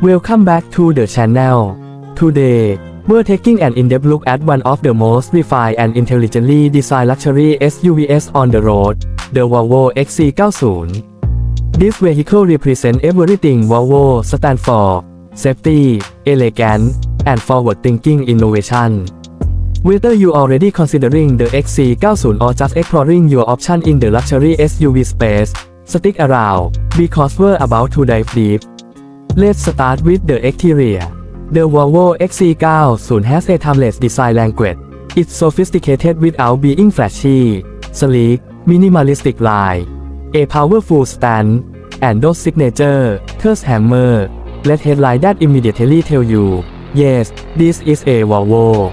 Welcome back to the channel. Today, we're taking an in-depth look at one of the most refined and intelligently designed luxury SUVs on the road, the Volvo XC90. This vehicle represents everything Volvo stands for safety, elegance, and forward-thinking innovation. Whether you're already considering the XC90 or just exploring your option in the luxury SUV space, stick around because we're about to dive deep. Let's start with the exterior. The Volvo XC90 has a timeless design language. It's sophisticated without being flashy, sleek, minimalistic line, a powerful stand, and those signature curse hammer. Let headline that immediately tell you, yes, this is a Volvo.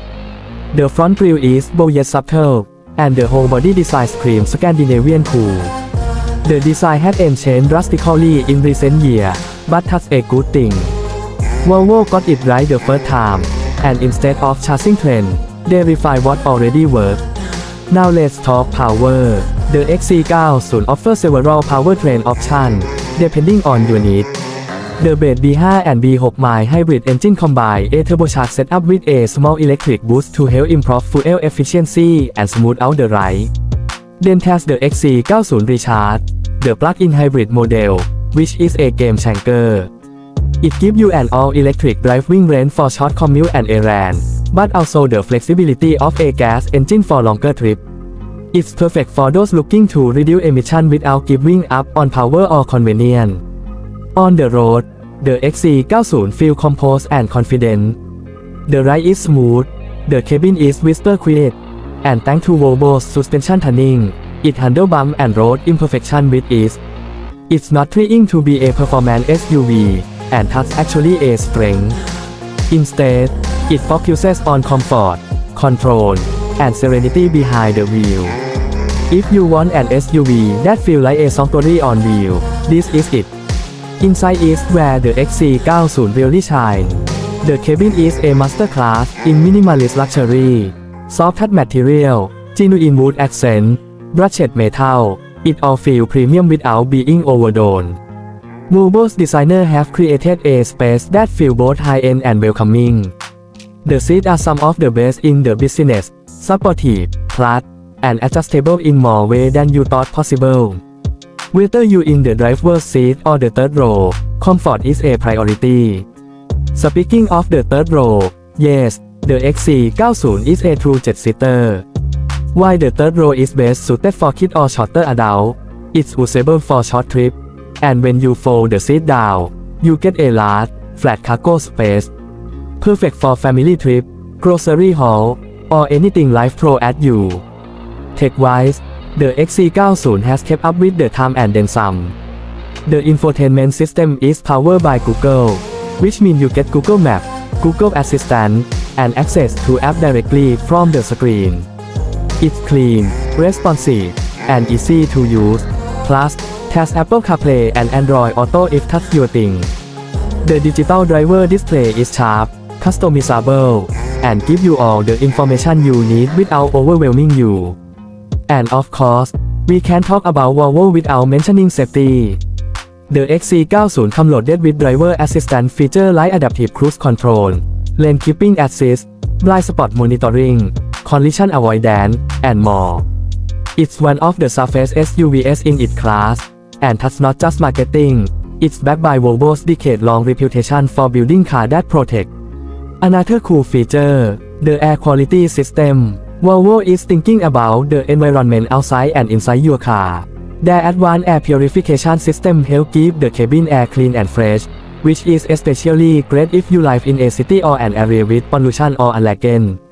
The front grille is bold yet subtle, and the whole body design screams Scandinavian cool. The design has changed drastically in recent years, but that's a good thing. Volvo got it right the first time, and instead of chasing trend, they refine what already worked. Now let's talk power. The XC90 offers several powertrain options, depending on your need. The base B5 and B6 mild hybrid engine combine a turbocharged setup with a small electric boost to help improve fuel efficiency and smooth out the ride. Then test the XC90 Recharge, the plug-in hybrid model, which is a game changer. It gives you an all-electric driving range for short commute and errand, but also the flexibility of a gas engine for longer trip. It's perfect for those looking to reduce emission without giving up on power or convenience. On the road, the XC90 feels composed and confident. The ride is smooth, the cabin is whisper quiet, and thanks to Volvo's suspension tuning, it handles bump and road imperfection with ease. It's not trying to be a performance SUV, and that's actually a strength. Instead, it focuses on comfort, control, and serenity behind the wheel. If you want an SUV that feels like a sanctuary on wheel, this is it. Inside is where the XC90 really shine. The cabin is a masterclass in minimalist luxury. Soft touch material, genuine wood accent, brushed metal, it all feel premium without being overdone. Volvo's designers have created a space that feels both high-end and welcoming. The seats are some of the best in the business, supportive, flat, and adjustable in more ways than you thought possible. Whether you're in the driver's seat or the third row, comfort is a priority. Speaking of the third row, yes, the XC90 is a true jet-seater. While the third row is best suited for kids or shorter adults, it's usable for short trips. And when you fold the seat down, you get a large, flat cargo space. Perfect for family trip, grocery haul, or anything life throw at you. Tech-wise, the XC90 has kept up with the time and then some. The infotainment system is powered by Google, which means you get Google Map, Google Assistant, and access to app directly from the screen. It's clean, responsive, and easy to use. Plus, has Apple CarPlay and Android Auto if that's your thing. The digital driver display is sharp, customizable, and give you all the information you need without overwhelming you. And of course, we can talk about Volvo without mentioning safety. The XC90 comes loaded with driver assistant feature like adaptive cruise control, lane keeping assist, blind spot monitoring, collision avoidance, and more. It's one of the safest SUVs in its class, and that's not just marketing, it's backed by Volvo's decade-long reputation for building cars that protect. Another cool feature, the air quality system. Volvo is thinking about the environment outside and inside your car. Their advanced air purification system help keep the cabin air clean and fresh, which is especially great if you live in a city or an area with pollution or allergen.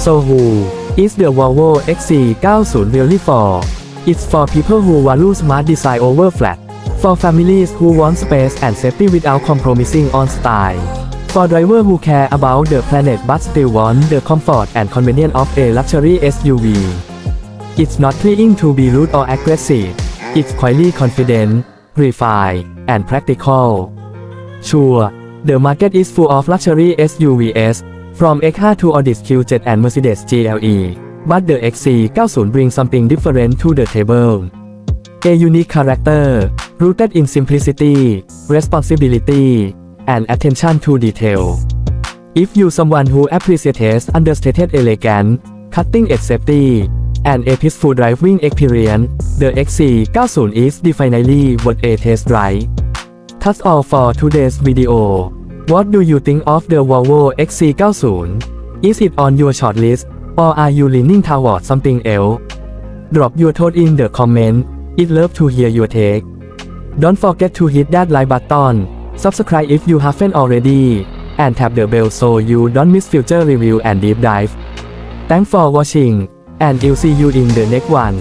So who is the Volvo XC90 really for? It's for people who value smart design over flat. For families who want space and safety without compromising on style. For drivers who care about the planet but still want the comfort and convenience of a luxury SUV. It's not trying to be rude or aggressive. It's quietly confident, refined, and practical. Sure, the market is full of luxury SUVs, from X5 to Audis Q7 and Mercedes GLE, but the XC90 brings something different to the table. A unique character, rooted in simplicity, responsibility, and attention to detail. If you someone who appreciates understated elegance, cutting edge safety, and a peaceful driving experience, the XC90 is definitely worth a test drive. That's all for today's video. What do you think of the Volvo XC90? Is it on your shortlist, or are you leaning toward something else? Drop your thought in the comment. I'd love to hear your take. Don't forget to hit that like button, subscribe if you haven't already, and tap the bell so you don't miss future review and deep dive. Thanks for watching, and I'll see you in the next one.